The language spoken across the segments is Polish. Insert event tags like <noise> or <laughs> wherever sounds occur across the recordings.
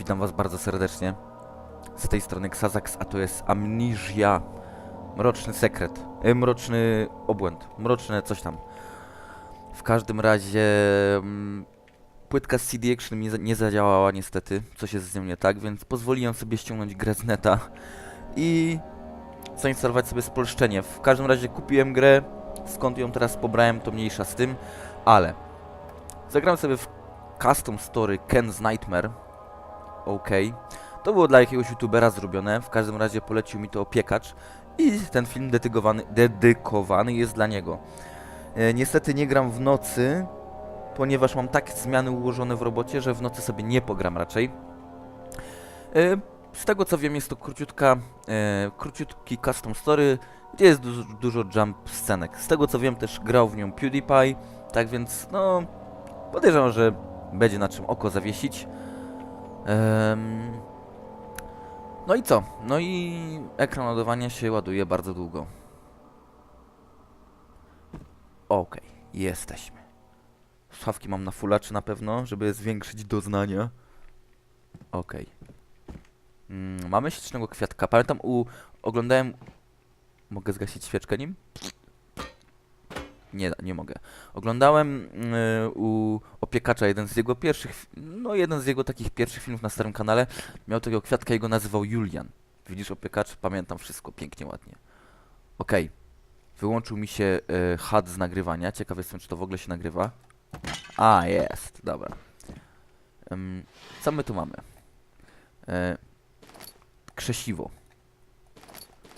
Witam was bardzo serdecznie. Z tej strony Xazax, a to jest Amnesia. Mroczny sekret. E, mroczny obłęd. Mroczne coś tam. W każdym razie... Mm, płytka CD Action za- nie zadziałała niestety. Coś jest z nią nie tak, więc pozwoliłem sobie ściągnąć grę z neta. I... zainstalować sobie spolszczenie. W każdym razie kupiłem grę. Skąd ją teraz pobrałem, to mniejsza z tym. Ale... Zagram sobie w Custom Story Ken's Nightmare. Okej. To było dla jakiegoś youtubera zrobione. W każdym razie polecił mi to opiekacz. I ten film dedykowany, jest dla niego. E, niestety nie gram w nocy, ponieważ mam tak zmiany ułożone w robocie, że w nocy sobie nie pogram raczej. E, z tego co wiem jest to króciutka, e, króciutki custom story, gdzie jest dużo jump scenek. Z tego co wiem też grał w nią PewDiePie, tak więc no podejrzewam, że będzie na czym oko zawiesić. No i co? No i ekran ładowania się ładuje bardzo długo. Okej, jesteśmy. Szafki mam na fulaczy na pewno, żeby zwiększyć doznania. Okej. Mm, mamy ślicznego kwiatka. Pamiętam u... oglądałem... Mogę zgasić świeczkę nim? Nie, nie mogę. Oglądałem y, u opiekacza jeden z jego pierwszych, no jeden z jego takich pierwszych filmów na starym kanale. Miał takiego kwiatka i go nazywał Julian. Widzisz opiekacz? Pamiętam wszystko, pięknie, ładnie. Okej. Wyłączył mi się y, HUD z nagrywania. Ciekaw jestem, czy to w ogóle się nagrywa. A, jest, dobra. Ym, co my tu mamy? E, krzesiwo.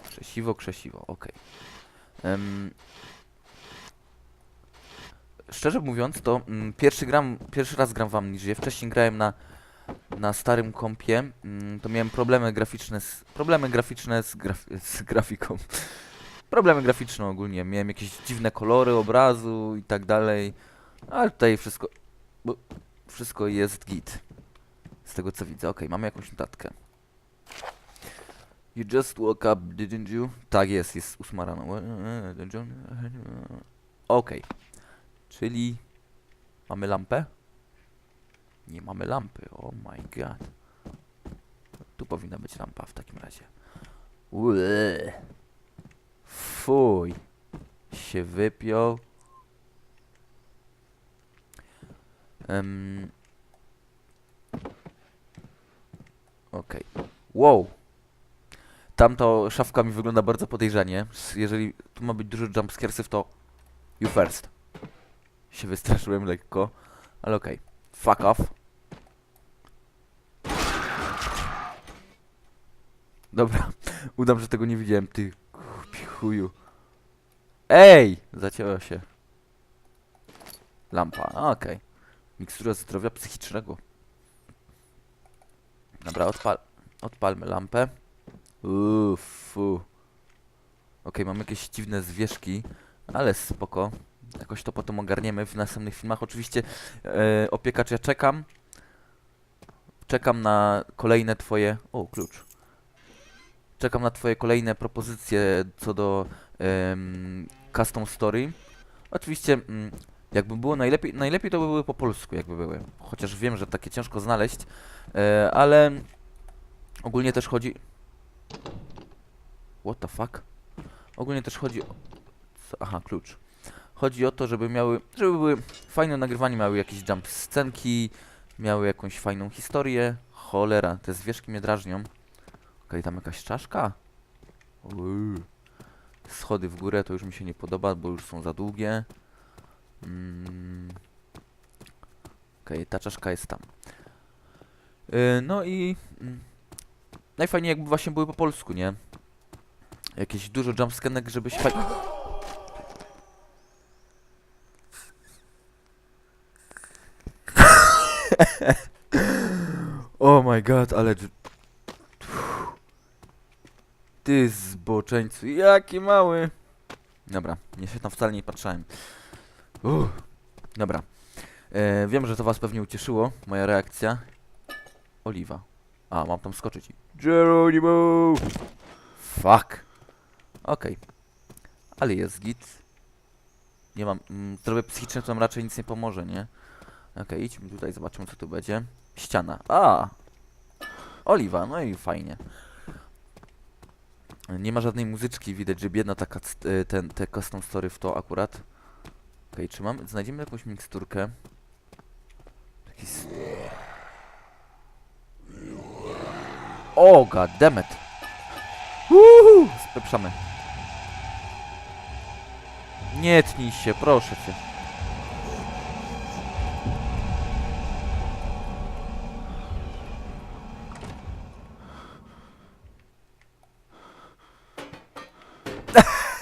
Krzesiwo, krzesiwo, okej. Ym, szczerze mówiąc, to mm, pierwszy gram, pierwszy raz gram w Amnesię. Wcześniej grałem na, na starym kompie. Mm, to miałem problemy graficzne z, problemy graficzne z, graf, z grafiką. problemy graficzne ogólnie. Miałem jakieś dziwne kolory obrazu i tak dalej. Ale tutaj wszystko, bo wszystko jest git. Z tego co widzę. Okej, mamy jakąś notatkę. You just woke up, didn't you? Tak jest, jest ósma rano. Okej. Czyli mamy lampę? Nie mamy lampy. Oh my god. Tu powinna być lampa w takim razie. Ue. Fuj. Się wypiął. Em. Okej. Wow. Tamto szafka mi wygląda bardzo podejrzanie. Jeżeli tu ma być dużo jumpscaresów, to you first. Się wystraszyłem lekko, ale okej. Fuck off. Dobra, <laughs> udam, że tego nie widziałem, ty ch- chuju. Ej! Zacięła się. Lampa, a, okej. Mikstura zdrowia psychicznego. Dobra, odpal odpalmy lampę. Uuu, Okej, mam jakieś dziwne zwierzki, ale spoko. Jakoś to potem ogarniemy w następnych filmach. Oczywiście e, opiekacz, ja czekam. Czekam na kolejne twoje... O, klucz. Czekam na twoje kolejne propozycje co do em, custom story. Oczywiście, mm, jakby było najlepiej, najlepiej to by były po polsku, jakby były. Chociaż wiem, że takie ciężko znaleźć, e, ale ogólnie też chodzi... What the fuck? Ogólnie też chodzi o... Aha, klucz. Chodzi o to, żeby miały, żeby były fajne nagrywanie, miały jakieś jump scenki, miały jakąś fajną historię. Cholera, te zwierzki mnie drażnią. Okej, tam jakaś czaszka? Uuu. Schody w górę to już mi się nie podoba, bo już są za długie. Mm. Okej, ta czaszka jest tam. Yy, no i... Mm, najfajniej jakby właśnie były po polsku, nie? Jakieś dużo jumpscanek, żeby się my god, ale... Ty zboczeńcu, jaki mały! Dobra, nie się tam wcale nie patrzałem. Uff. Dobra. E, wiem, że to was pewnie ucieszyło, moja reakcja. Oliwa. A, mam tam skoczyć. Geronimo! Fuck. Okej. Ale jest git. Nie mam... Mm, zdrowie psychiczne to nam raczej nic nie pomoże, nie? Okej, idźmy tutaj, zobaczymy co tu będzie. Ściana. A! Oliwa, no i fajnie. Nie ma żadnej muzyczki, widać, że biedna c- y, ten, te custom story w to akurat. Okej, czy mam, znajdziemy jakąś miksturkę? Taki O, goddammit! Uhu, speprzamy. Nie tnij się, proszę cię.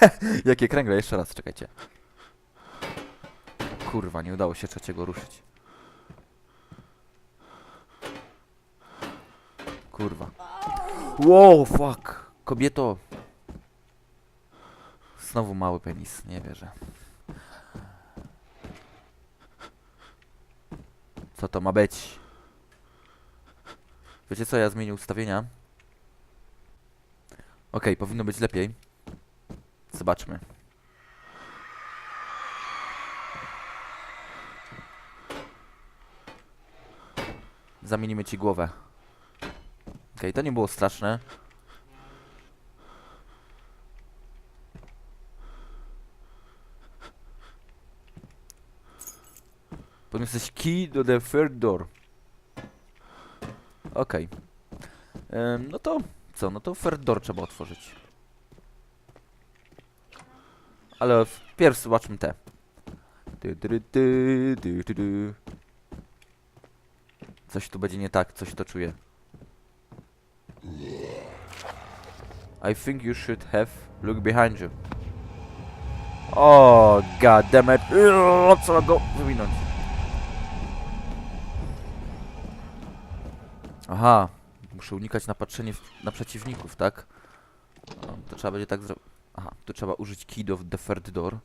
<laughs> Jakie kręgle? Jeszcze raz, czekajcie. Kurwa, nie udało się trzeciego ruszyć. Kurwa. Wow, fuck. Kobieto. Znowu mały penis, nie wierzę. Co to ma być? Wiecie co, ja zmienię ustawienia. Okej, powinno być lepiej. Zobaczmy. Zamienimy ci głowę. Okej, to nie było straszne. Podniosłeś key do the third door. Okej. Em, no to co? No to third door trzeba otworzyć. Ale wpierw zobaczmy te. Coś tu będzie nie tak, coś to czuję. I think you should have look behind you. O, god damn it. Trzeba go wywinąć. Aha, muszę unikać napatrzenia na przeciwników, tak? O, to trzeba będzie tak zrobić. Aha, tu trzeba użyć key the third door.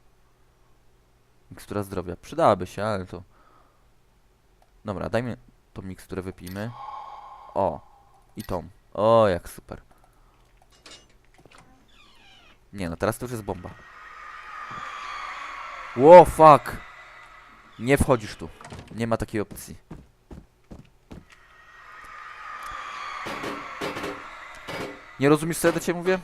Mikstura zdrowia. Przydałaby się, ale to... Dobra, dajmy tą miksturę, wypijmy. O, i tą. O, jak super. Nie, no teraz to już jest bomba. Ło, fuck! Nie wchodzisz tu. Nie ma takiej opcji. Nie rozumiesz, co ja do ciebie mówię?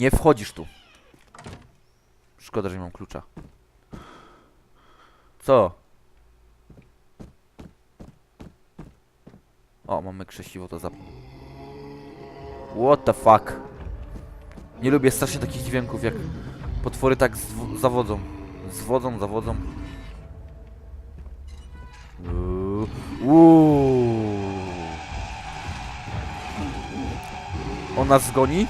Nie wchodzisz tu. Szkoda, że nie mam klucza. Co? O, mamy krzesiwo, to zap... What the fuck? Nie lubię strasznie takich dźwięków, jak potwory tak zawodzą. Zwodzą, zawodzą. Uuu. Uuu. On nas zgoni?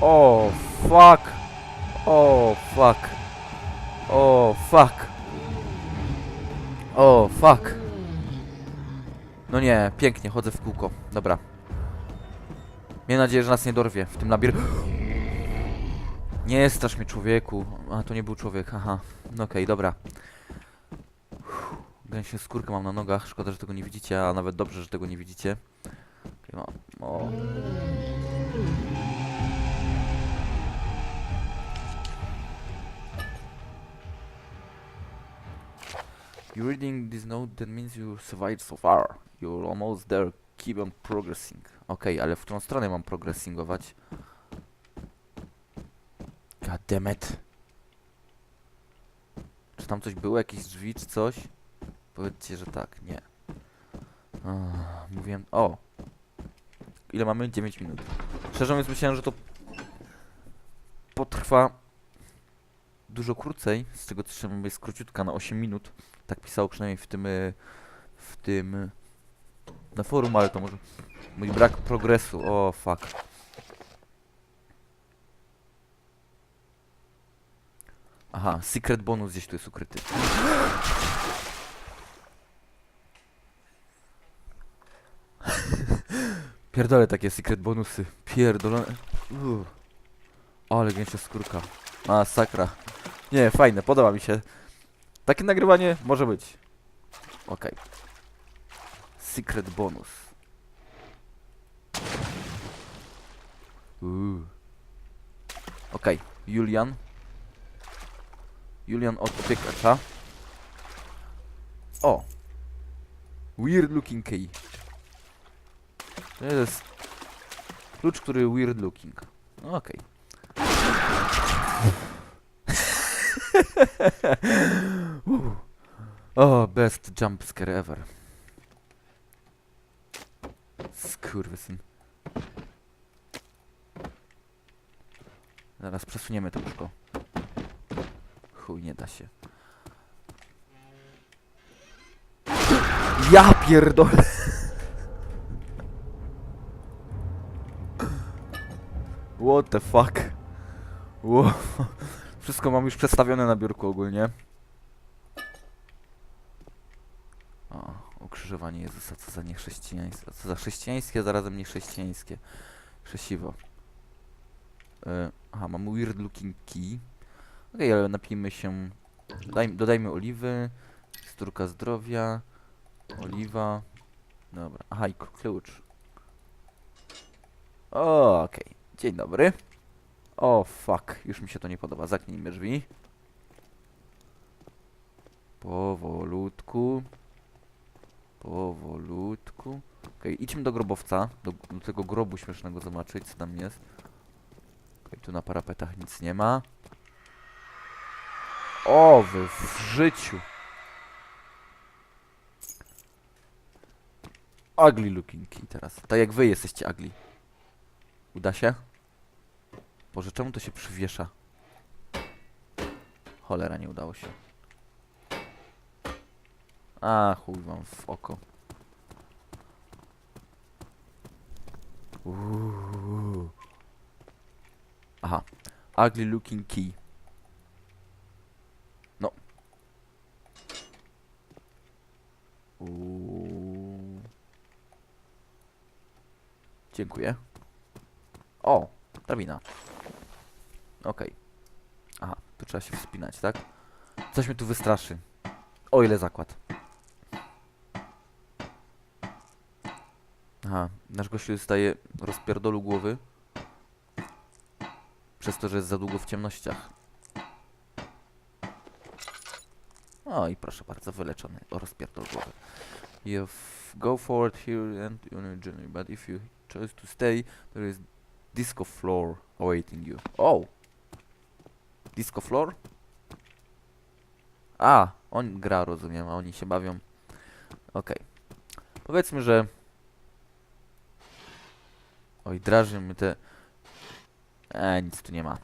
O, fuck. O, fuck. O, fuck. O, fuck. No nie, pięknie, chodzę w kółko. Dobra. Mieję nadzieję, że nas nie dorwie w tym labiryncie. <gasps> Nie strasz mnie człowieku. A, to nie był człowiek, aha. No okej, dobra. Uff, Gęsię skórkę mam na nogach, szkoda, że tego nie widzicie, a nawet dobrze, że tego nie widzicie. Okej, mam. O. You're reading this note, that means you survived so far. You're almost there. Keep on progressing. Okej, ale w którą stronę mam progressingować? God damn it. Czy tam coś było? Jakieś drzwi czy coś? Powiedzcie, że tak. Nie. Ach, mówiłem... O! Ile mamy? 9 minut. Szczerze mówiąc myślałem, że to potrwa dużo krócej, z tego co trzeba jest króciutka na 8 minut. Tak pisało przynajmniej w tym y, w tym na forum, ale to może mój brak progresu. O fuck. Aha, secret bonus gdzieś tu jest ukryty. <laughs> Pierdolę takie secret bonusy. Pierdolone. Uff. Ale gęsia skórka. Masakra. Nie, fajne, podoba mi się. Takie nagrywanie może być. Okej. Secret bonus. Uuu. Okej, Julian. Julian od opiekacza. O! Weird looking key. To jest klucz, który weird looking. Okej. <laughs> O, best jump scare ever. Skurwysyn. Zaraz przesuniemy to łóżko. Chuj, nie da się. Ja pierdolę! What the fuck? Wo- Wszystko mam już przedstawione na biurku ogólnie. O, ukrzyżowanie Jezusa, co za niechrześcijaństwo. Co za chrześcijańskie, zarazem niechrześcijańskie. Krzesiwo. E, aha, mamy weird looking key. Okej, ale napijmy się... Dodaj, dodajmy oliwy. Sturka zdrowia. Oliwa. Dobra. Aha, i klucz. Okej. Dzień dobry. O, fuck. Już mi się to nie podoba. Zaknijmy drzwi. Powolutku. Powolutku. Okej, idźmy do grobowca. Do, do tego grobu śmiesznego zobaczyć, co tam jest. Okej, tu na parapetach nic nie ma. O, wy w życiu. Ugly looking teraz. Tak jak wy jesteście ugly. Uda się? Boże, czemu to się przywiesza? Cholera, nie udało się. A, chuj wam w oko. Uuu. Aha. Ugly looking key. No. Uuu. Dziękuję. O, drabina. Okej. Aha, tu trzeba się wspinać, tak? Coś mnie tu wystraszy. O ile zakład. Aha, nasz gościu dostaje rozpierdolu głowy. Przez to, że jest za długo w ciemnościach. O i proszę bardzo, wyleczony. O rozpierdol głowy. You go forward here and journey, but if you choose to stay, there is disco floor awaiting you. Oh! Disco floor? A, on gra, rozumiem, a oni się bawią. Okej. Powiedzmy, że... Oj, drażnią mnie te... E, nic tu nie ma.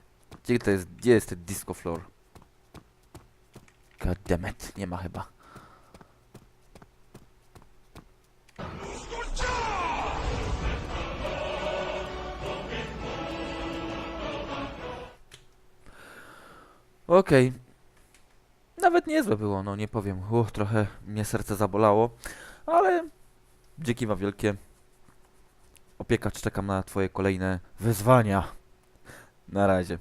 Gdzie to jest, gdzie jest ten disco floor? God damn it, nie ma chyba. Okej. Nawet niezłe było, no nie powiem. Uch, trochę mnie serce zabolało, ale dzięki wam wielkie. Opiekacz, czekam na twoje kolejne wyzwania. Na razie.